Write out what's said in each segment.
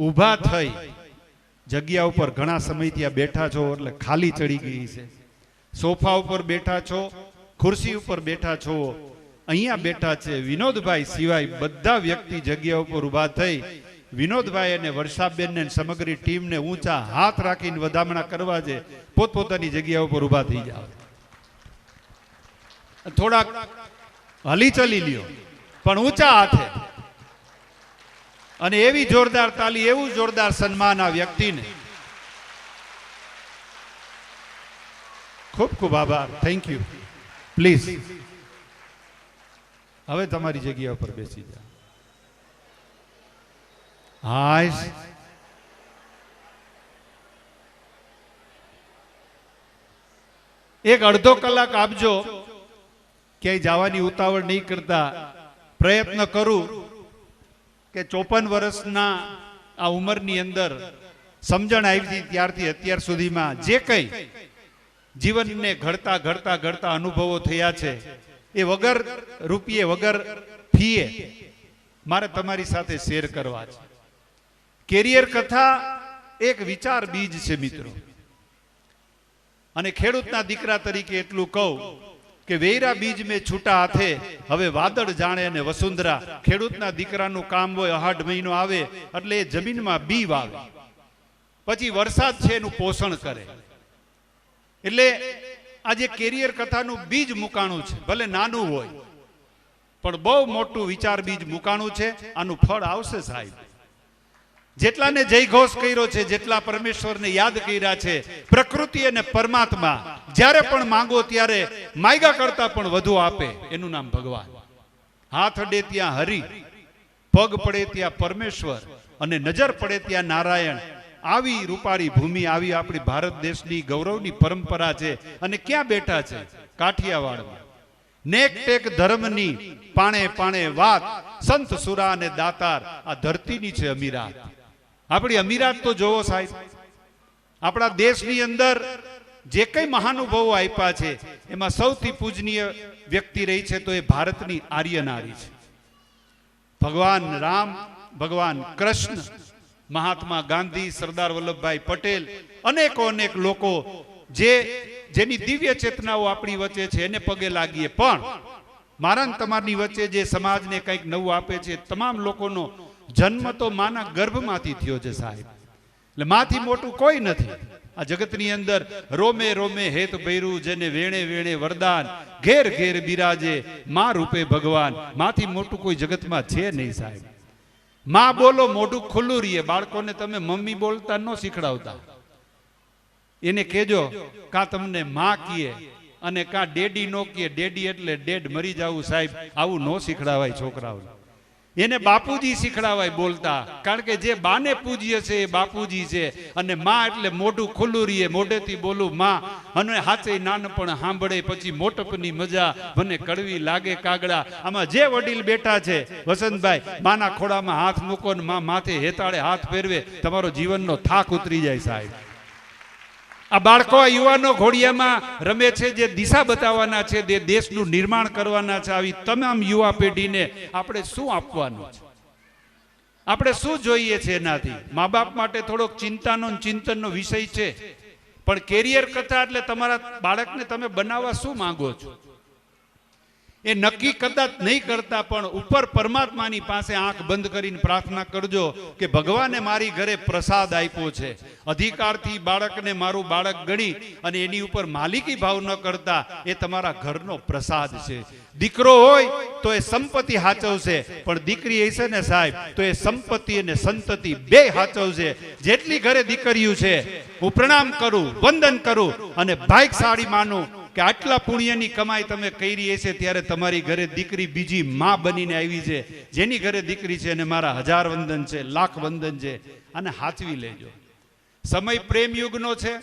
ઊભા થઈ જગ્યા ઉપર ઘણા સમયથી આ બેઠા છો એટલે ખાલી ચડી ગઈ છે. સોફા ઉપર બેઠા છો, ખુરશી ઉપર બેઠા છો, અહીંયા બેઠા છે. વિનોદભાઈ સિવાય બધા વ્યક્તિ જગ્યા ઉપર ઊભા થઈ વિનોદભાઈ અને વર્ષાબેનને ને સમગ્ર ટીમને ઊંચા હાથ રાખીને વધામણા કરવા છે. પોતપોતાની જગ્યા ઉપર ઊભા થઈ જાવ થોડાક હલી ચલી લ્યો. પણ ઊંચા હાથે અને એવી જોરદાર તાલી, એવું જોરદાર સન્માન આ વ્યક્તિને. ખૂબ ખૂબ આભાર. થેન્ક યુ પ્લીઝ હવે તમારી જગ્યા ઉપર બેસી જા. હાય એક અડધો કલાક આપજો. ક્યાંય જવાની ઉતાવળ નહીં કરતા. પ્રયત્ન કરું. કે ચોપન વર્ષના આ ઉંમરની અંદર સમજણ આવી હતી ત્યારથી અત્યાર સુધીમાં જે કંઈ જીવનને ઘડતા ઘડતા ઘડતા અનુભવો થયા છે, એ વગર રૂપિયે વગર ફીએ મારે તમારી સાથે શેર કરવા છે. કેરિયર કથા એક વિચાર બીજ છે મિત્રો. અને ખેડૂતના દીકરા તરીકે એટલું કહું કે વેરા બીજ મેં છૂટા હાથે. હવે વાદળ જાણે અને વસુંધરા. ખેડૂતના દીકરાનું કામ હોય, અહાઢ મહિનો આવે, એટલે એ જમીનમાં બી વાવે પછી વરસાદ છે એનું પોષણ કરે. એટલે આ જે કેરિયર કથાનું બીજ મુકાણું છે, ભલે નાનું હોય, પણ બહુ મોટું વિચાર બીજ મુકાણું છે, આનું ફળ આવશે સાહેબ. જેટલાને જય ઘોષ કર્યો છે, જેટલા પરમેશ્વરને યાદ કર્યા છે, પ્રકૃતિ અને પરમાત્મા જ્યારે પણ માંગો ત્યારે માયગા કરતા પણ વધુ આપે, એનું નામ ભગવાન. હાથ અડે ત્યાં હરિ, પગ પડે ત્યાં પરમેશ્વર અને નજર પડે ત્યાં નારાયણ. આવી રૂપાળી ભૂમિ, આવી આપણી ભારત દેશની ગૌરવની પરંપરા છે અને ક્યાં બેઠા છે? કાઠિયાવાડમાં. નેક ટેક ધર્મની પાણે પાણે વાત, સંત સુરા અને દાતાર, આ ધરતીની છે અમીરાત. આપણી અમીરાત તો જોવો સાહેબ. આપણા દેશની અંદર જે કઈ મહાનુભાવો આપ્યા છે, એમાં સૌથી પૂજનીય વ્યક્તિ રહી છે તો એ ભારતની આર્ય નારી છે. ભગવાન રામ, ભગવાન કૃષ્ણ, મહાત્મા ગાંધી, સરદાર વલ્લભભાઈ પટેલ, અનેકો અનેક લોકો જે, જેની દિવ્ય ચેતનાઓ આપણી વચ્ચે છે, એને પગે લાગીએ. પણ મારા તમારની વચ્ચે જે સમાજને કંઈક નવું આપે છે તમામ લોકોનો જન્મ તો માના ગર્ભમાંથી થયો છે સાહેબ. એટલે માથી મોટું કોઈ નથી. આ જગતની અંદર રોમે રોમે હેત ભૈરું જેને વેણે વેણે વરદાન, ઘેર ઘેર બિરાજે, માં રૂપે ભગવાન. માથી મોટું કોઈ જગતમાં છે નહીં સાહેબ. માં બોલો, મોઢું ખુલ્લું રહીએ બાળકોને તમે મમ્મી બોલતા ન શીખડાવતા. એને કેજો કા તમને માં કીએ અને કા ડેડી નો કીએ? ડેડી એટલે ડેડ મરી જવું સાહેબ. આવું ન શીખડાવાય છોકરાઓને. એને બાપુજી શીખડાવાય બોલતા. કારણ કે જે બાને પૂજ્ય છે એ બાપુજી છે. અને માં એટલે મોઢું ખુલ્લું રહીએ મોઢેથી બોલું, માં, અને હાથે નાનપણ સાંભળે, પછી મોટપની મજા મને કડવી લાગે કાગડા આમાં જે વડીલ બેઠા છે, વસંતભાઈ, માના ખોડામાં હાથ મૂકો ને માં માથે હેતાળે હાથ ફેરવે, તમારો જીવનનો થાક ઉતરી જાય સાહેબ. આ બાળકો યુવાનો ઘોડિયામાં રમે છે, જે દિશા બતાવવાના છે, જે દેશનું નિર્માણ કરવાના છે, આવી તમામ યુવા પેઢીને આપણે શું આપવાનું છે? આપણે શું જોઈએ છે એનાથી? મા બાપ માટે થોડોક ચિંતાનો ચિંતનનો વિષય છે. પણ કેરિયર કથા એટલે તમારા બાળકને તમે બનાવવા શું માંગો છો? એ નક્કી કદાચ નહીં કરતા, પણ ઉપર પરમાત્માની પાસે આંખ બંધ કરીને પ્રાર્થના કરજો કે ભગવાને મારી ઘરે પ્રસાદ આપ્યો છે. અધિકારથી બાળકને મારું બાળક ગણી અને એની ઉપર માલિકી ભાવ ન કરતા એ તમારા ઘરનો પ્રસાદ છે. દીકરો હોય તો એ સંપત્તિ હાચવશે, પણ દીકરી હશે ને સાહેબ, તો એ સંપત્તિ અને સંતતિ બે હાચવશે. જેટલી ઘરે દીકરીઓ છે, હું પ્રણામ કરું, વંદન કરું અને ભાગ્યશાળી માનું કે આટલા પુણ્યની કમાઈ તમે કરી હશે ત્યારે તમારી ઘરે દીકરી બીજી માં બનીને આવી છે. જેની ઘરે દીકરી છે અને મારા હજાર વંદન છે, લાખ વંદન છે અને હાચવી લેજો. સમય પ્રેમ યુગનો છે.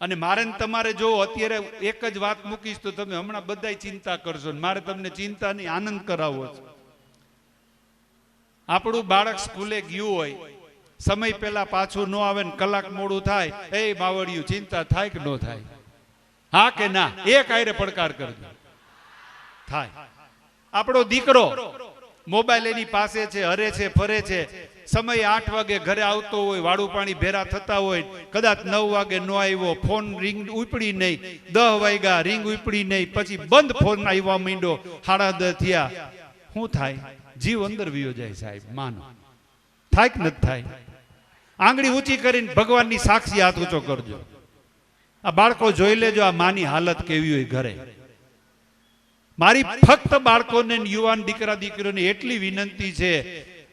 અને મારે તમારે જો અત્યારે એક જ વાત મૂકીશ તો તમે હમણાં બધાય ચિંતા કરશો મારે તમને ચિંતા નહીં આનંદ કરાવવો છે. આપણું બાળક સ્કૂલે ગયું હોય, સમય પેલા પાછું ન આવે ને કલાક મોડું થાય, એ માવડિયું ચિંતા થાય કે ન થાય? હા કે ના? એક આયરે પડકાર કરજો. થાય. આપણો દીકરો મોબાઈલ એની પાસે છે, હરે છે, ફરે છે. સમય આઠ વાગે ઘરે આવતો હોય, વાળું પાણી ભેરા થતા હોય. કદાચ નવ વાગે ન આવ્યો, ફોન રિંગ ઉપડી નહીં. દહ વાગ્યા, રિંગ ઉપડી નહીં. પછી બંધ ફોન આવ્યા માંડ્યો સાડા દહ થયા. શું થાય? જીવ અંદર વિયો જાય સાહેબ, માનો. થાય કે નથી થાય? આંગળી ઊંચી કરીને ભગવાનની સાક્ષી હાથ ઊંચો કરજો. આ બાળકો જોઈ લેજો, આ માની હાલત કેવી હોય ઘરે. મારી ફક્ત બાળકોને યુવાન દીકરા દીકરીઓને એટલી વિનંતી છે,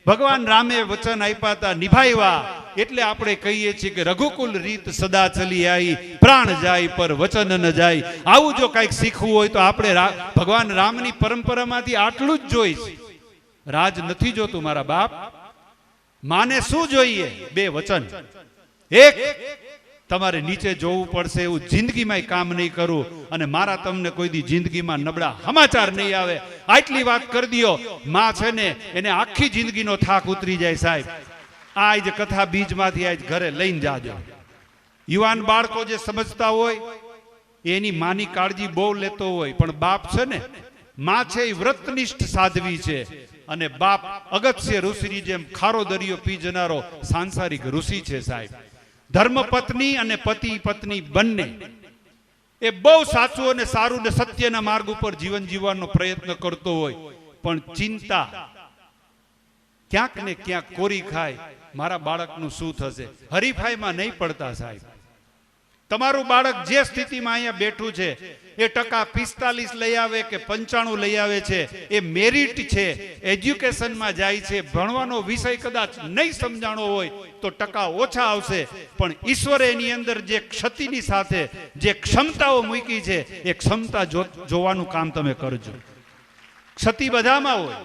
ભગવાન રામે વચન આપ્યા હતા, નિભાવ્યા. એટલે આપણે કહીએ છીએ કે રઘુકુલ રીત સદા ચલી આવી પ્રાણ જાય પર વચન ન જાય. આવું જો કાંઈક શીખવું હોય તો આપણે ભગવાન રામની પરંપરામાંથી આટલું જ જોઈશ. રાજ નથી જોતું મારા બાપ. માને શું જોઈએ? બે વચન. એક તમારે નીચે જોવું પડશે એવું જિંદગીમાં કામ નહીં કરું અને મારા તમને કોઈ દી જિંદગીમાં નબળા સમાચાર નહીં આવે. આટલી વાત કરી દો માં છે ને, એને આખી જિંદગીનો થાક ઉતરી જાય સાહેબ. આ જ કથા બીજમાંથી આજ ઘરે લઈને જાજો. યુવાન બાળકો જે સમજતા હોય, એની માની કાળજી બહુ લેતો હોય, પણ બાપ છે ને, માં છે એ વ્રતનિષ્ઠ સાધવી છે. અને બાપ અગત્ય ઋષિની જેમ ખારો દરિયો પી જનારો સાંસારિક ઋષિ છે સાહેબ. ધર્મ પત્ની અને પતિ પત્ની બંને એ બહુ સાચું અને સારું ને સત્યના માર્ગ ઉપર જીવન જીવવાનો પ્રયત્ન કરતો હોય. પણ ચિંતા ક્યાંક ને ક્યાંક કોરી ખાય, મારા બાળકનું શું થશે? હરીફાઈમાં નહીં પડતા સાહેબ. તમારું બાળક જે સ્થિતિમાં અહીંયા બેઠું છે એ ટકા પિસ્તાલીસ લઈ આવે કે પંચાણું લઈ આવે છે, એ મેરિટ છે એજ્યુકેશનમાં જાય છે, ભણવાનો વિષય કદાચ નહીં સમજાણો હોય તો ટકા ઓછા આવશે. પણ ઈશ્વરે એની અંદર જે ક્ષતિની સાથે જે ક્ષમતાઓ મૂકી છે, એ ક્ષમતા જોવાનું કામ તમે કરજો. ક્ષતિ બધામાં હોય.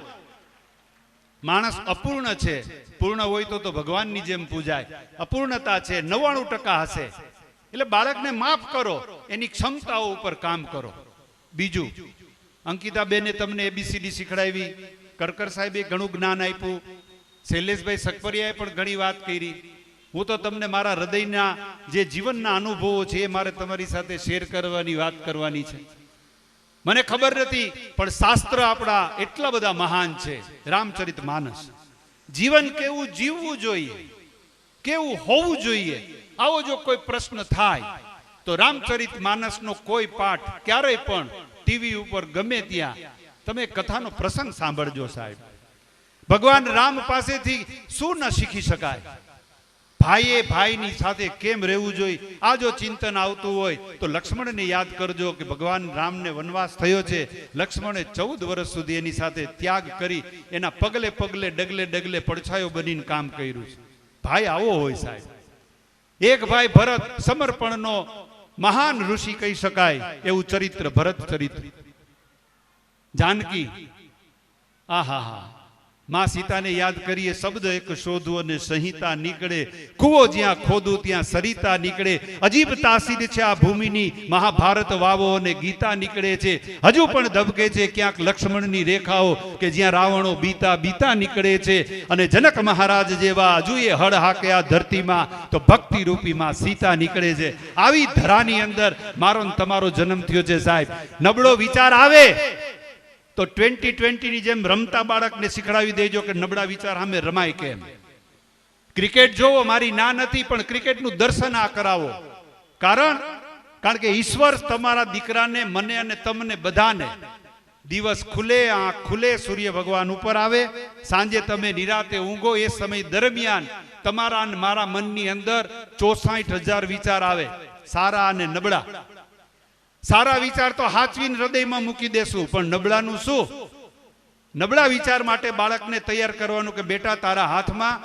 માણસ અપૂર્ણ છે. પૂર્ણ હોય તો તો ભગવાનની જેમ પૂજાય. અપૂર્ણતા છે, નવ્વાણું ટકા હશે. એટલે બાળકને માફ કરો, એની ક્ષમતાઓ ઉપર કામ કરો. બીજું, અંકિતાબેને તમને એબીસીડી શીખડાવી. કરકર સાહેબે ઘણું જ્ઞાન આપ્યું. શૈલેષભાઈ સકપરિયાએ પણ ઘણી વાત કરી. હું તો તમને મારા હૃદયના જે જીવનના અનુભવો છે એ મારે તમારી સાથે શેર કરવાની વાત કરવાની છે. મને ખબર નથી, પણ શાસ્ત્ર આપણા એટલા બધા મહાન છે. રામચરિત માનસ. જીવન કેવું જીવવું જોઈએ? કેવું હોવું જોઈએ? આવો જો કોઈ પ્રશ્ન થાય, તો રામચરિત માનસનો કોઈ પાઠ ક્યારેય પણ ટીવી ઉપર ગમે ત્યાં. તમે કથાનો પ્રસંગ સાંભળજો સાહેબ. ભગવાન રામ પાસેથી શું ન શીખી શકાય? ભાઈએ ભાઈની સાથે કેમ રહેવું જોઈએ? આ જો ચિંતન આવતું હોય, તો લક્ષ્મણને યાદ કરજો કે ભગવાન રામને વનવાસ થયો છે. લક્ષ્મણે ચૌદ વર્ષ સુધી એની સાથે ત્યાગ કરી, એના પગલે પગલે ડગલે ડગલે પડછાયો બનીને કામ કર્યું છે. ભાઈ આવો હોય સાહેબ. એક ભાઈ ભરત સમર્પણનો મહાન ઋષિ કહી શકાય, એવું ચરિત્ર, ભરત ચરિત્ર. જાનકી આહા હા માં સીતાને યાદ કરીએ, શબ્દ એક શોધો અને સંહિતા નીકળે. કુવો જ્યાં ખોદું, ત્યાં સરિતા નીકળે. અજીબ તાસીર છે આ ભૂમિની. મહાભારત વાવો અને ગીતા નીકળે છે. હજુ પણ ધબકે છે ક્યાંક લક્ષ્મણની રેખાઓ કે જ્યાં રાવણો બીતા બીતા નીકળે છે. અને જનક મહારાજ જેવા હજુ એ હળ હાકે આ ધરતીમાં, તો ભક્તિ રૂપીમાં સીતા નીકળે છે. આવી ધરાની અંદર મારો તમારો જન્મ થયો છે સાહેબ. નબળો વિચાર આવે. તો ટ્વેન્ટી ટ્વેન્ટીની જેમ રમતા બાળકને શીખડાવી દેજો કે નબળા વિચાર સામે રમાય કેમ? ક્રિકેટ જોવો, મારી ના નથી, પણ ક્રિકેટનું દર્શન આ કરાવો. કારણ? કારણ કે ઈશ્વર તમારા દીકરાને, મને અને તમને બધાને દિવસ ખુલે, આંખ ખુલે, સૂર્ય ભગવાન ઉપર આવે, સાંજે તમે નિરાતે ઊંઘો, એ સમય દરમિયાન તમારા અને મારા મનની અંદર ચોસાઠ હજાર વિચાર આવે, સારા અને નબળા. સારા વિચાર તો હાચવીને હૃદયમાં મૂકી દેશું, પણ નબળાનું શું? નબળા વિચાર માટે બાળકને તૈયાર કરવાનું કે બેટા તારા હાથમાં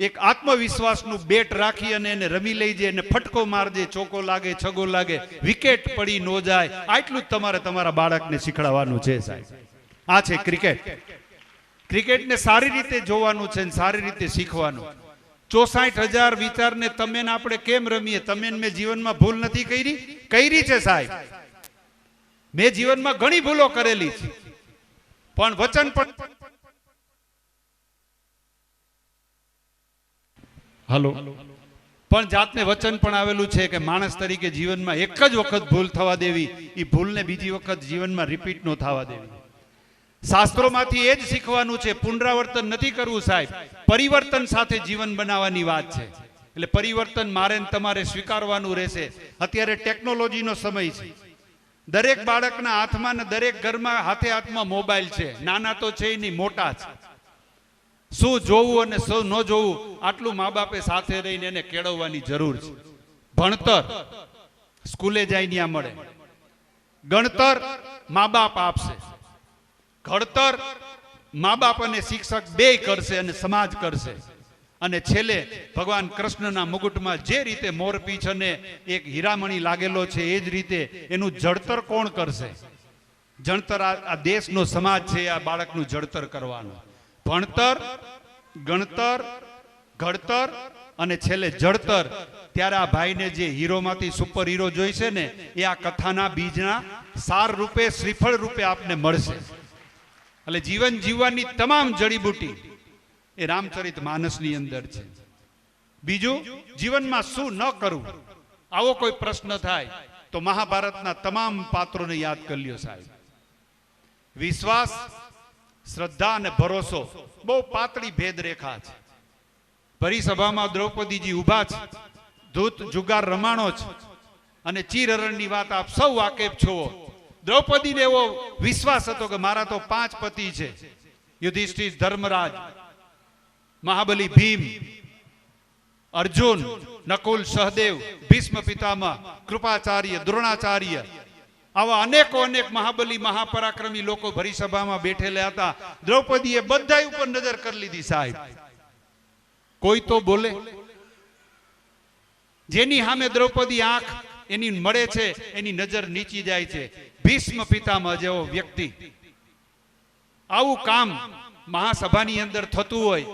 એક આત્મવિશ્વાસનું બેટ રાખી અને એને રમી લઈ જાય અને ફટકો મારજે ચોકો લાગે, છગો લાગે, વિકેટ પડી ન જાય, આટલું જ તમારે તમારા બાળકને શીખડાવવાનું છે સાહેબ. આ છે ક્રિકેટ. ક્રિકેટને સારી રીતે જોવાનું છે સારી રીતે શીખવાનું. ચોસાઠ હજાર વિચારને તમે ને આપણે કેમ રમીએ? તમે મેં જીવનમાં ભૂલ નથી કરી? કરી છે સાહેબ. મેં જીવનમાં ઘણી ભૂલો કરેલી છે. પણ વચન પણ હલો. પણ જાતને વચન પણ આવેલું છે કે માણસ તરીકે જીવનમાં એક જ વખત ભૂલ થવા દેવી એ ભૂલને બીજી વખત જીવનમાં રિપીટ ન થવા દેવી. શાસ્ત્રોમાંથી એ જ શીખવાનું છે, પુનરાવર્તન નથી કરવું સાહેબ. પરિવર્તન સાથે જીવન બનાવવાની વાત છે. એટલે પરિવર્તન મારે તમારે સ્વીકારવાનું રહેશે. અત્યારે ટેકનોલોજીનો સમય છે. દરેક બાળકના હાથમાં ને દરેક ઘરમાં હાથે હાથમાં મોબાઈલ છે. નાના તો છે નહીં, મોટા છે. શું જોવું અને શું ન જોવું, આટલું મા બાપે સાથે રહીને એને કેળવવાની જરૂર છે. ભણતર સ્કૂલે જાય ત્યાં મળે. ગણતર મા બાપ આપશે. ઘડતર મા બાપ અને શિક્ષક બે કરશે અને સમાજ કરશે. અને છેલ્લે ભગવાન કૃષ્ણના મુગુટમાં જે રીતે મોરપીંછ અને એક હીરામણી લાગેલો છે, એ જ રીતે એનું જળતર કોણ કરશે? જણતર આ દેશનો સમાજ છે, આ બાળકનું જડતર કરવાનું. ભણતર, ગણતર, ઘડતર અને છેલ્લે જડતર. ત્યારે આ ભાઈને જે હીરોમાંથી સુપર હીરો જોઈશે ને, એ આ કથાના બીજના સાર રૂપે, શ્રીફળ રૂપે આપને મળશે. એટલે જીવન જીવવાની તમામ જડીબુટી એ રામચરિત માનસની અંદર છે. બીજું, જીવનમાં શું ન કરવું? આવો કોઈ પ્રશ્ન થાય તો મહાભારતના તમામ પાત્રોને યાદ કરી લ્યો સાહેબ. વિશ્વાસ, શ્રદ્ધા અને ભરોસો બહુ પાતળી ભેદ રેખા છે. ભરી દ્રૌપદીજી ઊભા છે, ધૂત, જુગાર રમાણો છે અને ચીરરણની વાત આપ સૌ વાકેફ છો. દ્રૌપદીને એવો વિશ્વાસ હતો કે મારા તો પાંચ પતિ છે. યુધિષ્ઠિર, ધર્મરાજ, મહાબલી, ભીમ, અર્જુન, નકુલ, સહદેવ, ભીષ્મ પિતામહ, કૃપાચાર્ય, દ્રોણાચાર્ય આવા અનેકો અનેક મહાબલી, મહાપરાક્રમી લોકો ભરી સભામાં બેઠેલા હતા. દ્રૌપદીએ બધા ઉપર નજર કરી લીધી સાહેબ. કોઈ તો બોલે, જેની સામે દ્રૌપદી આંખ એની મળે છે, એની નજર નીચી જાય છે. ભીષ્મ પિતામહ જેવો વ્યક્તિ. આવું કામ મહાસભાની અંદર થતું હોય.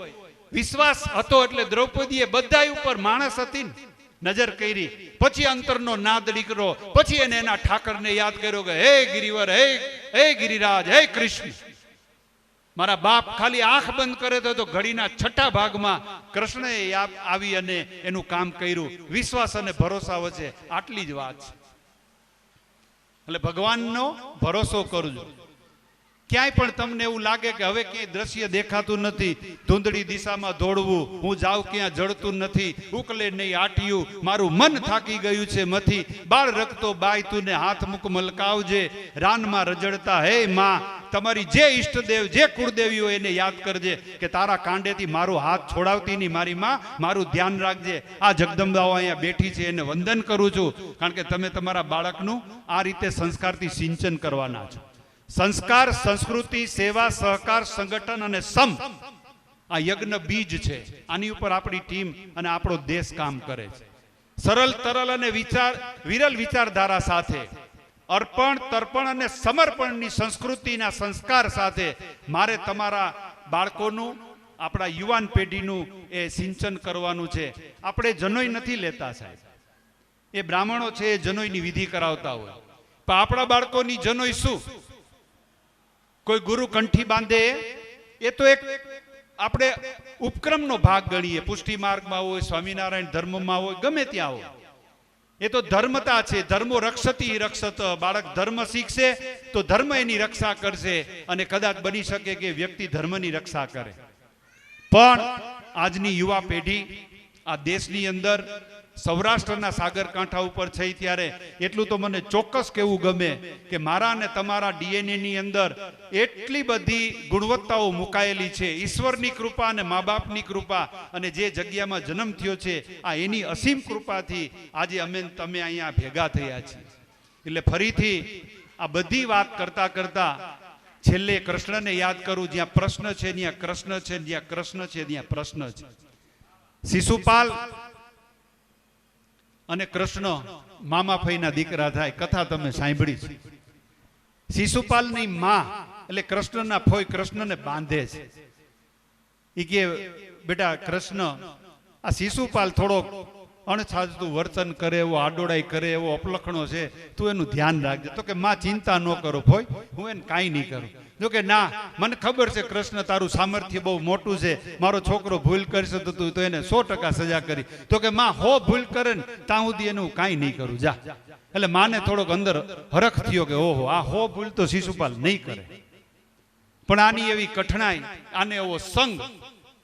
વિશ્વાસ હતો એટલે દ્રૌપદીએ બધા ઉપર માણસ હતી નજર કરી. પછી અંતરનો નાદ નીકળો પછી એને એના ઠાકરને યાદ કર્યો કે, હે ગિરિવર, હે હે ગિરિરાજ, હે કૃષ્ણ. મારા બાપ ખાલી આંખ બંધ કરે તો તો ઘડીના છઠ્ઠા ભાગમાં કૃષ્ણએ આવી અને એનું કામ કર્યું. વિશ્વાસ અને ભરોસા વચ્ચે આટલી જ વાત છે. એટલે ભગવાનનો ભરોસો કરજો ક્યાંય પણ તમને એવું લાગે કે હવે ક્યાંય દ્રશ્ય દેખાતું નથી, ધૂંધળી દિશામાં દોડવું, હું જાઉં ક્યાં જડતું નથી, ઉકલે નહીં આટિયું, મારું મન થાકી ગયું છે મથી, બાળ રખતો બાય તું ને હાથ મુક મલકાવજે, રાનમાં રજડતા, હે માં, તમારી જે ઈષ્ટદેવ, જે કુળદેવીઓ એને યાદ કરજે, કે તારા કાંડેથી મારો હાથ છોડાવતી નહીં મારી માં, મારું ધ્યાન રાખજે, આ જગદંબાઓ અહીંયા બેઠી છે, એને વંદન કરું છું, કારણ કે તમે તમારા બાળકનું આ રીતે સંસ્કારથી સિંચન કરવાના છો. સંસ્કાર, સંસ્કૃતિ, સેવા, સહકાર, સંગઠન અને સમ આ યજ્ઞ બીજ છે. આની ઉપર આપણી ટીમ અને આપણો દેશ કામ કરે છે. સરળ, તરલ અને વિચાર, વિરલ વિચારધારા સાથે, અર્પણ, તર્પણ અને સમર્પણની સંસ્કૃતિના સંસ્કાર સાથે મારે તમારા બાળકોનું, આપણા યુવાન પેઢીનું એ સિંચન કરવાનું છે. આપણે જનોઈ નથી લેતા સાહેબ. એ બ્રાહ્મણો છે એ જનોઈની વિધિ કરાવતા હોય. પણ આપણા બાળકોની જનોઈ શું? કોઈ ગુરુ કંઠી બાંધે, એ તો એક આપણે ઉપક્રમનો ભાગ ગણીએ. પુષ્ટિ માર્ગમાં હોય, સ્વામિનારાયણ ધર્મમાં હોય, ગમે ત્યાં હોય. એ તો ધર્મતા છે. ધર્મો રક્ષતી રક્ષત. બાળક ધર્મ શીખશે તો ધર્મ એની રક્ષા કરશે અને કદાચ બની શકે કે વ્યક્તિ ધર્મની રક્ષા કરે. પણ આજની યુવા પેઢી આ દેશની અંદર સૌરાષ્ટ્રના સાગરકાંઠા ઉપર છે ત્યારે. એટલું તો મને ચોક્કસ કહેવું ગમે કે મારા અને તમારા ડીએનએ ની અંદર એટલી બધી ગુણવત્તાઓ મુકાયેલી છે. ઈશ્વરની કૃપા અને મા બાપની કૃપા અને જે જગ્યામાં જન્મ થયો છે, આ એની અસીમ કૃપાથી આજે અમે તમે અહીંયા ભેગા થયા છીએ. એટલે ફરીથી આ બધી વાત કરતા કરતા છેલ્લે કૃષ્ણને યાદ કરું, જ્યાં પ્રશ્ન છે, ત્યાં કૃષ્ણ છે, જ્યાં કૃષ્ણ છે, ત્યાં પ્રશ્ન છે. શિશુપાલ અને કૃષ્ણ મામા ફઈના દીકરા થાય, કથા તમે સાંભળી છે. શિશુપાલની માં એટલે કૃષ્ણના ફોઈ કૃષ્ણને બાંધે છે. એ કે, બેટા, કૃષ્ણ, આ શિશુપાલ થોડોક અણછાજતું વર્તન કરે એવો, આડોડાઈ કરે એવો, અપલખણો છે. તું એનું ધ્યાન રાખજે. તો કે, માં, ચિંતા ન કરો, ફોઈ. હું એને કાંઈ નહીં કરું. જો ના, મને ખબર છે કૃષ્ણ તારું સામર્થ્ય બહુ મોટું છે. મારો છોકરો ભૂલ કરશે તો તું તો એને સો સજા કરી. તો કે માં, હો ભૂલ કરે ને, ત્યાં સુધી એનું કાંઈ નહીં કરું. જા. એટલે માને થોડોક અંદર હરખ થયો કે, ઓહો, આ હો ભૂલ તો શિશુપાલ નહીં કરે. પણ આની એવી કઠણાઈ, આને એવો સંગ,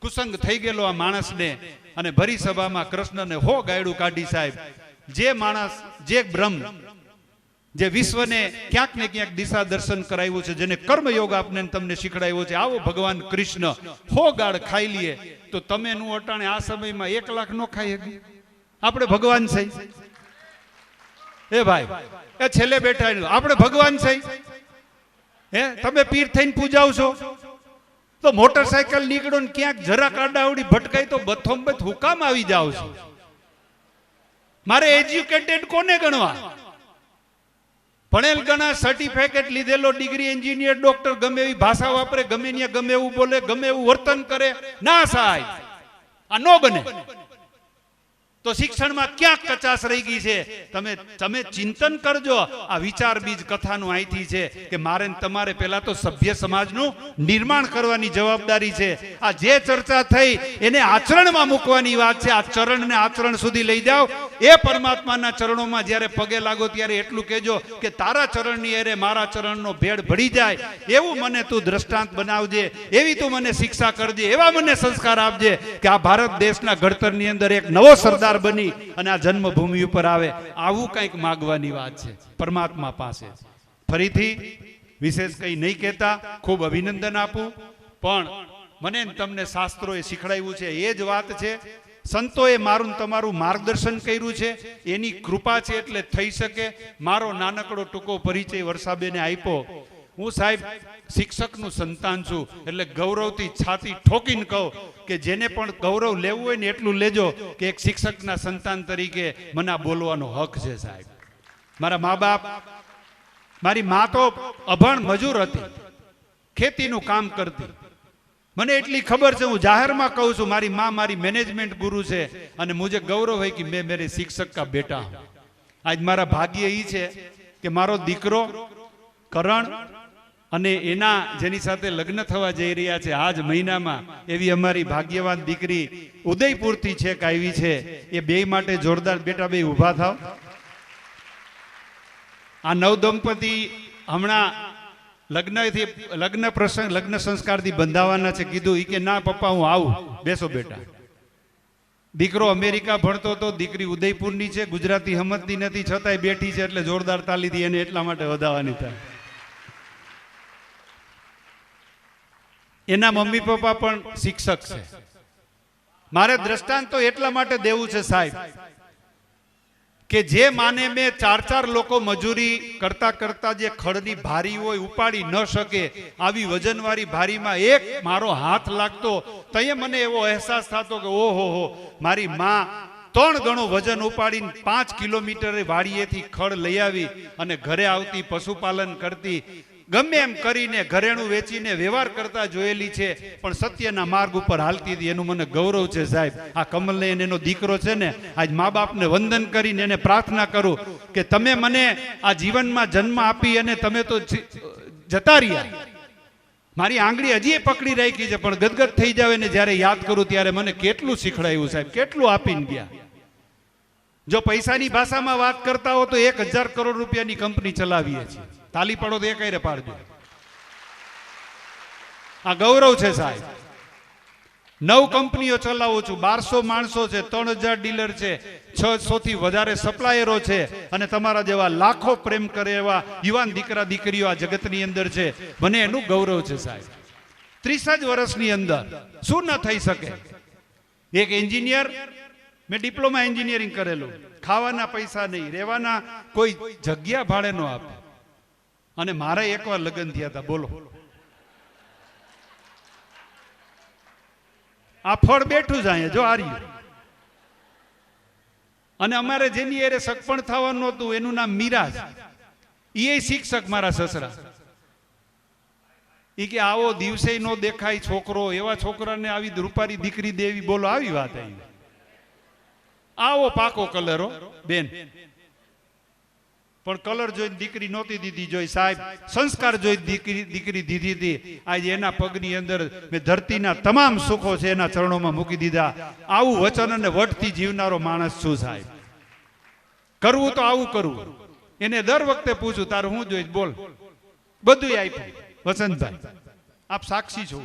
કુસંગ થઈ ગયેલો આ માણસને અને ભરી સભામાં કૃષ્ણને હો ગાયડું કાઢી સાહેબ. જે માણસ, જે બ્રહ્મ જે વિશ્વને ક્યાંક ને ક્યાંક દિશા દર્શન કરાવ્યું છે, જેને કર્મયોગ આપને તમને શીખડાવ્યો છે, આવો ભગવાન કૃષ્ણ, હો ગાળ ખાઈ લઈએ તો તમે નું અટાણે આ સમયમાં એક લાખ નો ખાઈ હકી? આપણે ભગવાન છે. એ ભાઈ, એ છેલ્લે બેઠા આપણે ભગવાન છે. હે, તમે પીર થઈને પૂજાવ છો. તો મોટરસાયકલ નીકળો ને ક્યાંક જરા કાડાવડી ભટકાય તો બથોમ બથ હુકામ આવી જાવ છો. મારે એજ્યુકેટેડ કોને ગણવા? ભણેલ ગણા સર્ટિફિકેટ લીધેલો ડિગ્રી એન્જિનિયર ડોક્ટર ગમે એવી ભાષા વાપરે, ગમે ત્યાં ગમે એવું બોલે, ગમે એવું વર્તન કરે, ના સાહેબ આ ન બને. તો શિક્ષણમાં ક્યાં કચાશ રહી ગઈ છે. તમે તમે ચિંતન કરજો. આ વિચાર બીજ કથાનું અહીંથી છે કે મારે તમારે પહેલા તો સભ્ય સમાજનું નિર્માણ કરવાની જવાબદારી છે. આ જે ચર્ચા થઈ એને આચરણમાં મૂકવાની વાત છે. આ ચરણને આચરણ સુધી લઈ જાઓ. એ પરમાત્માના ચરણોમાં જ્યારે પગે લાગો ત્યારે એટલું કહેજો કે તારા ચરણની એરે મારા ચરણનો ભેડ ભળી જાય. એવું મને તું દ્રષ્ટાંત બનાવજે. એવી તું મને શિક્ષા કરજે. એવા મને સંસ્કાર આપજે કે આ ભારત દેશના ઘડતરની અંદર એક નવો સરદાર બની અને આ જન્મભૂમિ ઉપર આવે, આવું કંઈક માગવાની વાત છે, પરમાત્મા પાસે. ફરીથી વિશેષ કંઈ નહીં કહેતા, ખૂબ અભિનંદન આપું, પણ મને તમને શાસ્ત્રોએ શીખડાવ્યું છે, એ જ વાત છે, સંતોએ મારું તમારું માર્ગદર્શન કર્યું છે, એની કૃપા છે એટલે થઈ શકે, મારો નાનકડો ટૂંકો પરિચય વર્ષાબેને આપ્યો હું સાહેબ શિક્ષકનું સંતાન છું, એટલે ગૌરવથી છાતી ઠોકીને કહું કે જેને પણ ગૌરવ લેવું હોય ને એટલું લેજો કે એક શિક્ષકના સંતાન તરીકે મને બોલવાનો હક છે સાહેબ. મારા મા બાપ મારી મા તો અભણ મજૂર હતી, ખેતીનું કામ કરતી. મને એટલી ખબર છે, હું જાહેરમાં કહું છું, મારી મા મારી મેનેજમેન્ટ ગુરુ છે અને મુજે ગૌરવ હોય કે મેં મેરે શિક્ષક કા બેટા આજ મારા ભાગ્ય એ છે કે મારો દીકરો કરણ અને એના જેની સાથે લગ્ન થવા જઈ રહ્યા છે, આજ મહિનામાં એવી અમારી ભાગ્યવાન દીકરી ઉદયપુરથી છેક આવી છે. એ બે માટે જોરદાર બેટા બે ઊભા થાવ. આ નવ દંપતી હમણાં લગ્નથી, લગ્ન પ્રસંગ, લગ્ન સંસ્કારથી બંધાવાના છે. કીધું ઈ કે, ના પપ્પા, હું આવું. બેસો બેટા. દીકરો અમેરિકા ભણતો હતો, દીકરી ઉદયપુરની છે, ગુજરાતી સમજતી નથી, છતાંય બેઠી છે એટલે જોરદાર તાલીથી એને એટલા માટે વધાવવાની થાય. એના મમ્મી પપ્પા પણ શિક્ષક છે. મારે દ્રષ્ટાંત તો એટલા માટે દેવું છે સાહેબ, કે જે માને મેં ચાર ચાર લોકો મજૂરી કરતા કરતા જે ખડની ભારી હોય ઉપાડી ન શકે, આવી વજનવાળી ભારીમાં એક મારો હાથ લાગતો, તઈએ મને એવો અહેસાસ થતો કે ઓહો હો, મારી માં ત્રણ ગણું વજન ઉપાડીને પાંચ કિલોમીટર વાડીએથી ખડ લઈ આવી અને ઘરે આવતી પશુપાલન કરતી ગમે એમ કરીને ઘરેણું વેચીને વ્યવહાર કરતા જોયેલી છે, પણ સત્યના માર્ગ ઉપર હાલતી હતી. એનું મને ગૌરવ છે સાહેબ. આ કમલને એનો દીકરો છે ને, આજ મા બાપને વંદન કરીને એને પ્રાર્થના કરું કે તમે મને આ જીવનમાં જન્મ આપી અને તમે તો જતા રહ્યા. મારી આંગળી હજી પકડી રાખી છે, પણ ગદગદ થઈ જાવે ને જ્યારે યાદ કરું ત્યારે મને કેટલું શીખડાયું સાહેબ. કેટલું આપીને ગયા. જો પૈસાની ભાષામાં વાત કરતા હો તો એક હજાર કરોડ રૂપિયાની કંપની ચલાવીએ છીએ. તાલી પડો તો એ કઈ પાડજો. આ ગૌરવ છે સાહેબ. નવ કંપનીઓ ચલાવું છું. બારસો માણસો છે, ત્રણ હજાર ડીલર છે છસો થી વધારે સપ્લાયરો છે અને તમારા જેવા લાખો પ્રેમ કરે એવા યુવાન દીકરા દીકરીઓ આ જગતની અંદર છે. મને એનું ગૌરવ છે સાહેબ. ત્રીસ જ વર્ષની અંદર શું ન થઈ શકે? એક એન્જિનિયર, મેં ડિપ્લોમા એન્જિનિયરિંગ કરેલું. ખાવાના પૈસા નહીં, રહેવાના કોઈ જગ્યા ભાડે ન આપે. અને મારે એકવાર લગ્ન થયા હતા બોલો. આ ફળ બેઠું જ અહીંયા, જો આ અને અમારે જેની એરે સગપણ થવાનું હતું એનું નામ મીરાજ. એ શિક્ષક મારા સસરા. એ કે આવો દિવસે નો દેખાય છોકરો, એવા છોકરાને આવી રૂપારી દીકરી દેવી, બોલો, આવી વાત આવી આવો પાકો કલરો બેન. પણ કલર જોઈને દીકરી નહોતી દીધી જોઈ સાહેબ. સંસ્કાર જોઈ દીકરી દીકરી દીધી હતી. આજે એના પગની અંદર મેં ધરતીના તમામ સુખો છે એના ચરણોમાં મૂકી દીધા. આવું વચન અને વટથી જીવનારો માણસ છું સાહેબ. કરવું તો આવું કરવું એને દર વખતે પૂછું, તારું હું જોઈશ? બોલ. બધું આપ્યું. વસંતભાઈ, આપ સાક્ષી છો.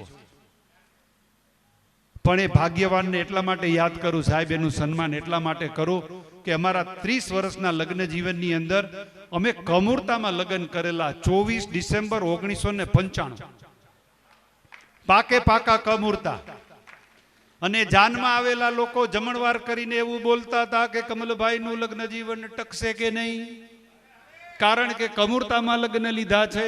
પણ એ ભાગ્યવાનને એટલા માટે યાદ કરું, સાહેબ, એનું સન્માન એટલા માટે કરું કે અમારા ત્રીસ વર્ષના લગ્ન જીવનની અંદર અમે કમૂરતામાં લગ્ન કરેલા ચોવીસ ડિસેમ્બર ઓગણીસો ને પંચાણું. પાકે પાકા કમૂરતા. અને જાનમાં આવેલા લોકો જમણવાર કરીને એવું બોલતા હતા કે કમલભાઈનું લગ્ન જીવન ટકશે કે નહીં? કારણ કે કમૂરતામાં લગ્ન લીધા છે.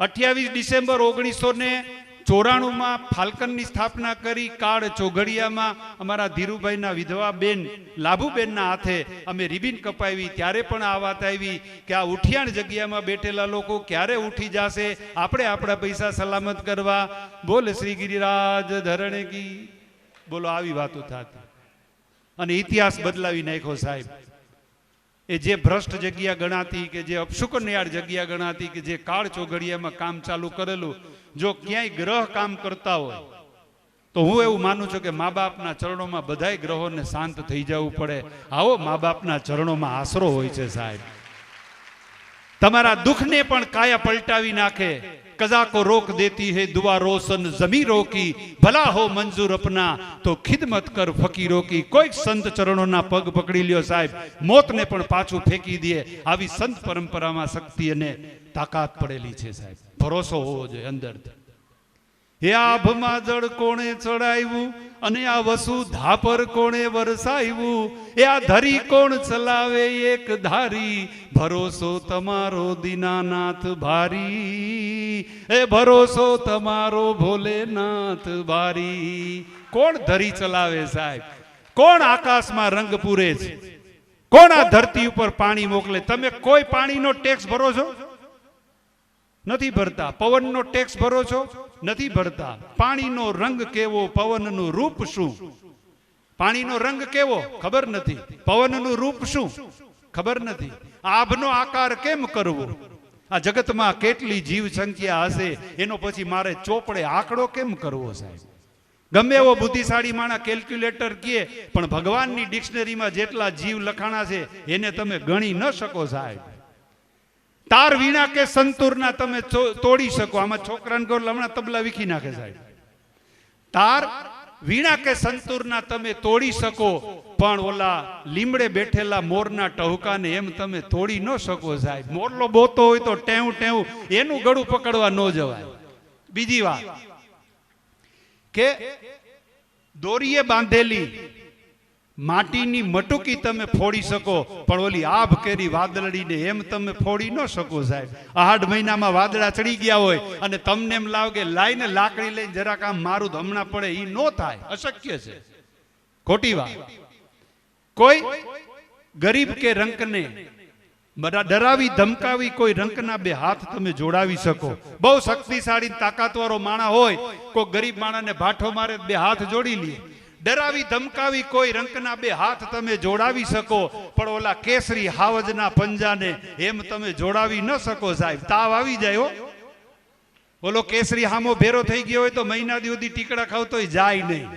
અઠ્યાવીસ ડિસેમ્બર ઓગણીસો ને ચોરાણુંમાં ફાલ્કનની સ્થાપના કરી કાળ ચોઘડિયામાં અમારા ધીરુભાઈના વિધવા બેન, લાભુબેનના હાથે અમે રિબિન કપાવી, ત્યારે પણ આ વાત આવી કે આ ઉઠિયાણ જગ્યામાં બેઠેલા લોકો ક્યારે ઉઠી જશે? આપણે આપણા પૈસા સલામત કરવા. બોલ શ્રી ગિરિરાજ ધરણે કી. બોલો, આવી વાતો થતી. અને ઇતિહાસ બદલાવી નાખ્યો સાહેબ. એ જે ભ્રષ્ટ જગ્યા ગણાતી કે જે અપશુકન્યાળ જગ્યા ગણાતી કે જે કાળ ચોઘડિયામાં કામ ચાલુ કરેલું જો ક્યાંય ગ્રહ કામ કરતા હોય, તો હું એવું માનું છું કે મા બાપના ચરણોમાં બધાય ગ્રહોને શાંત થઈ જવું પડે. આવો મા બાપના ચરણોમાં આશરો હોય છે સાહેબ. તમારા દુઃખને પણ કાયા પલટાવી નાખે. કજા રોક દેતી હે દુઆ રોશન જમી રોકી. ભલા હો મંજૂર અપના, તો ખિદમત કર ફકીરો કી કોઈક સંત ચરણોના પગ પકડી લ્યો સાહેબ. મોતને પણ પાછું ફેંકી દે. આવી સંત પરંપરામાં શક્તિ અને તાકાત પડેલી છે સાહેબ. ભરોસો હોવો જોઈએ અંદરથી હે આભમાં જળ કોણે ચડાવ્યું અને આ વસુ ધાપર કોણે વરસાવ્યું એ આ ધરી કોણ ચલાવે એક ધારી? ભરોસો તમારો દીનાનાથ ભારી. એ ભરોસો તમારો ભોલેનાથ ભારી. કોણ ધરી ચલાવે સાહેબ? કોણ આકાશમાં રંગ પૂરે છે? કોણ આ ધરતી ઉપર પાણી મોકલે? તમે કોઈ પાણીનો ટેક્સ ભરો છો? નથી ભરતા. પવનનો ટેક્સ ભરો છો? નથી ભરતા. પાણીનો રંગ કેવો? પવનનું રૂપ શું? પાણીનો રંગ કેવો? ખબર નથી. પવનનું રૂપ શું? ખબર નથી. આભનો આકાર કેમ કરવો? આ જગતમાં કેટલી જીવ સંખ્યા હશે? એનો પછી મારે ચોપડે આંકડો કેમ કરવો સાહેબ? ગમે એવો બુદ્ધિશાળી માણા કેલ્ક્યુલેટર કહે, પણ ભગવાનની ડિક્શનરીમાં જેટલા જીવ લખાણા છે, એને તમે ગણી ન શકો સાહેબ. તાર વીણા કે સંતુરના તમે તોડી શકો. આમાં છોકરાને કહો હમણાં તબલા વીખી નાખે સાહેબ. તાર વીણા કે સંતુરના તમે તોડી શકો, પણ ઓલા લીમડે બેઠેલા મોરના ટહુકાને એમ તમે તોડી ન શકો સાહેબ. મોરલો બોતો હોય તો ટેવ ટેવ એનું ગળું પકડવા ન જવાય. બીજી વાત કે દોરીએ બાંધેલી માટીની મટુકી તમે ફોડી શકો પણ ઓલી આભ કેરી વાદળીને એમ તમે ફોડી ન શકો સાહેબ. આઠ મહિનામાં વાદળા ચડી ગયા હોય અને તમને એમ કે લાઈને લાકડી લઈને જરાક આમ મારું હમણાં પડે એ નો થાય. અશક્ય છે. ખોટી વાત. કોઈ ગરીબ કે રંકને બધા ડરાવી ધમકાવી કોઈ રંકના બે હાથ તમે જોડાવી શકો. બહુ શક્તિશાળી તાકાતવાળો માણા હોય કોઈ ગરીબ માણાને ભાઠો મારે બે હાથ જોડી લે. ડરાવી ધમકાવી કોઈ રંકના બે હાથ તમે જોડાવી શકો, પણ ઓલા કેસરી હાવજના પંજાને એમ તમે જોડાવી ન શકો સાહેબ. તાવ આવી જાય હો. ઓલો કેસરી હામો ભેરો થઈ ગયો હોય તો મહિના સુધી ટીકડા ખાવ તોય જાય નહીં.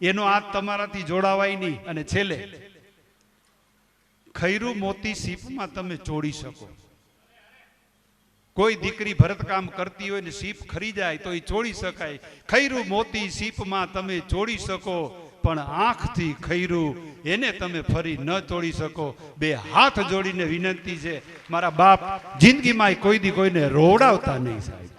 એનો હાથ તમારાથી જોડાવાય નહીં. અને છેલ્લે, ખૈરું મોતી સીપમાં તમે ચોડી શકો. કોઈ દીકરી ભરતકામ કરતી હોય ને સીપ ખરી જાય તો એ ચોડી શકાય. ખૈરું મોતી સીપમાં તમે ચોડી શકો, પણ આંખથી ખૈરું એને તમે ફરી ન તોડી શકો. બે હાથ જોડીને વિનંતી છે, મારા બાપ જિંદગીમાં કોઈ દી કોઈને રોવડાવતા નહીં સાહેબ.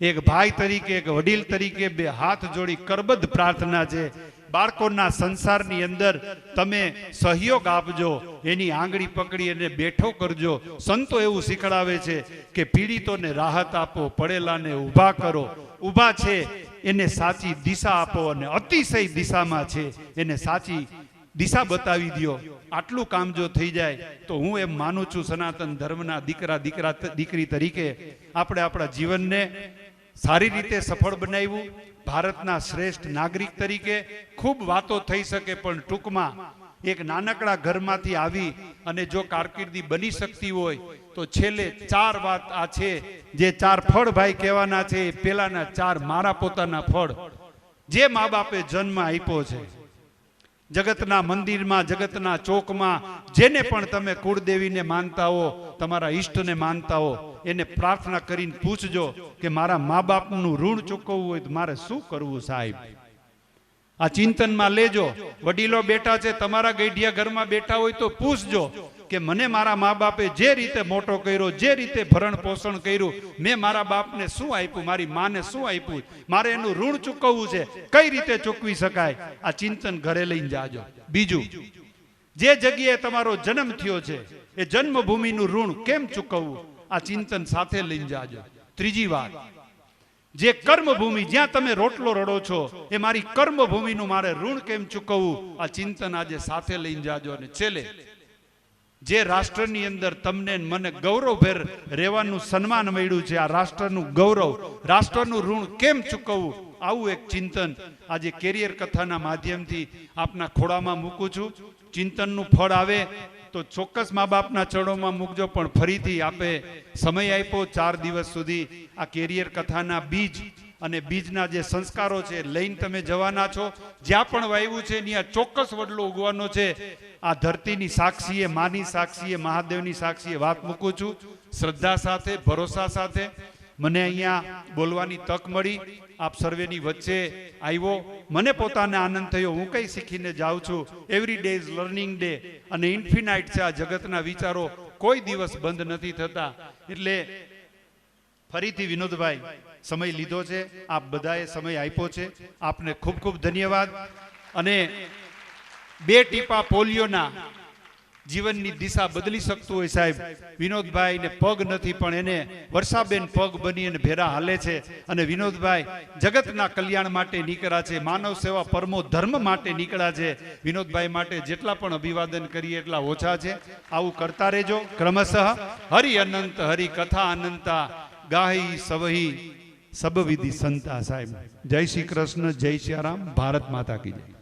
એક ભાઈ તરીકે, એક વડીલ તરીકે બે હાથ જોડી કરબદ્ધ પ્રાર્થના છે બાળકોના સંસારની અંદર તમે સહયોગ આપજો, એની આંગળી પકડી અને બેઠો કરજો. સંતો એવું શીખડાવે છે કે પીડિતોને રાહત આપો, પડેલાને ઊભા કરો. ઊભા છે, એને સાચી દિશા આપો અને અતિશય દિશામાં છે, એને સાચી દિશા બતાવી દ્યો. આટલું કામ જો થઈ જાય, તો હું એમ માનું છું સનાતન ધર્મના દીકરા દીકરા, દીકરી તરીકે આપણે આપણા જીવનને સારી રીતે સફળ બનાવ્યું. ભારતના શ્રેષ્ઠ નાગરિક તરીકે ખૂબ વાતો થઈ શકે, પણ ટૂંકમાં એક નાનકડા ઘરમાંથી આવી અને જો કારકિર્દી બની શકતી હોય, તો છેલ્લે ચાર વાત આ છે, જે ચાર ફળ ભાઈ કહેવાના છે, એ પેલાના ચાર મારા પોતાના ફળ. જે મા બાપે જન્મ આપ્યો છે જગતના મંદિરમાં, જગતના ચોકમાં, જેને પણ તમે કુળદેવીને માનતા હો તમારા ઈષ્ટને માનતા હો એને પ્રાર્થના કરીને પૂછજો કે મારા મા બાપનું ઋણ ચૂકવવું હોય તો મારે શું કરવું સાહેબ? આ ચિંતનમાં લેજો. વડીલો બેઠા છે, તમારા ગઈઢિયા ઘરમાં બેઠા હોય તો પૂછજો. કે મને મારા મા બાપે જે રીતે મોટો કર્યો, જે રીતે ભરણ પોષણ કર્યું, મેં મારા બાપને શું આપ્યું, મારી માને શું આપ્યું? મારે એનું ઋણ ચૂકવવું છે. કઈ રીતે ચૂકવી શકાય? આ ચિંતન ઘરે લઈને જાજો. બીજું, જે જગ્યાએ તમારો જન્મ થયો છે, એ જન્મભૂમિનું ઋણ કેમ ચૂકવવું? આ ચિંતન સાથે લઈને જાજો. ત્રીજી વાત, જે કર્મભૂમિ, જ્યાં તમે રોટલો રડો છો, એ મારી કર્મભૂમિનું મારે ઋણ કેમ ચૂકવવું? આ ચિંતન આજે સાથે લઈને જાજો અને છેલ્લે જે રાષ્ટ્રની અંદર તમને મને ગૌરવભેર રહેવાનું સન્માન મળ્યું છે, આ રાષ્ટ્રનું ગૌરવ, રાષ્ટ્રનું ઋણ કેમ ચૂકવવું? આવું એક ચિંતન આજે કેરિયર કથાના માધ્યમથી આપના ખોળામાં મૂકું છું. ચિંતનનું ફળ આવે તો ચોક્કસ મા બાપના ચરણોમાં મૂકજો, પણ ફરીથી આપે સમય આપ્યો ચાર દિવસ સુધી આ કેરિયર કથાના બીજ અને બીજના જે સંસ્કારો છે, લઈને તમે જવાના છો. જ્યાં પણ વાવ્યું છે, ત્યાં ચોક્કસ વડલો ઉગવાનો છે. આ ધરતીની સાક્ષીએ, માની સાક્ષીએ, મહાદેવની સાક્ષીએ વાત મૂકું છું. શ્રદ્ધા સાથે, ભરોસા સાથે. મને અહીંયા બોલવાની તક મળી. આપ સર્વેની વચ્ચે આવ્યો. મને પોતાને આનંદ થયો. હું કઈ શીખીને જાઉં છું. Every day is learning day અને ઇન્ફિનાઇટ છે આ જગતના વિચારો. કોઈ દિવસ બંધ નથી થતા. એટલે ફરીથી વિનોદભાઈ સમય લીધો છે. આપ બધાએ સમય આપ્યો છે. આપને ખૂબ ખૂબ ધન્યવાદ. અને બે ટીપા પોલિયોના જીવનની દિશા બદલી શકતું હોય સાહેબ. વિનોદભાઈ ને પગ નથી, પણ એને વર્ષાબેન પગ બની અને ભેરા હાલે છે. અને વિનોદભાઈ જગતના કલ્યાણ માટે નીકળ્યા છે. માનવ સેવા પરમો ધર્મ માટે નીકળ્યા છે. વિનોદભાઈ માટે જેટલા પણ અભિવાદન કરીએ એટલા ઓછા છે. આવું કરતા રહેજો. ક્રમશઃ હરિ અનંત હરિ કથા અનંતા ગાહી સવહી સબવિધિ સંતા સાહેબ. જય શ્રી કૃષ્ણ જય શ્રી રામ. ભારત માતા કી જય.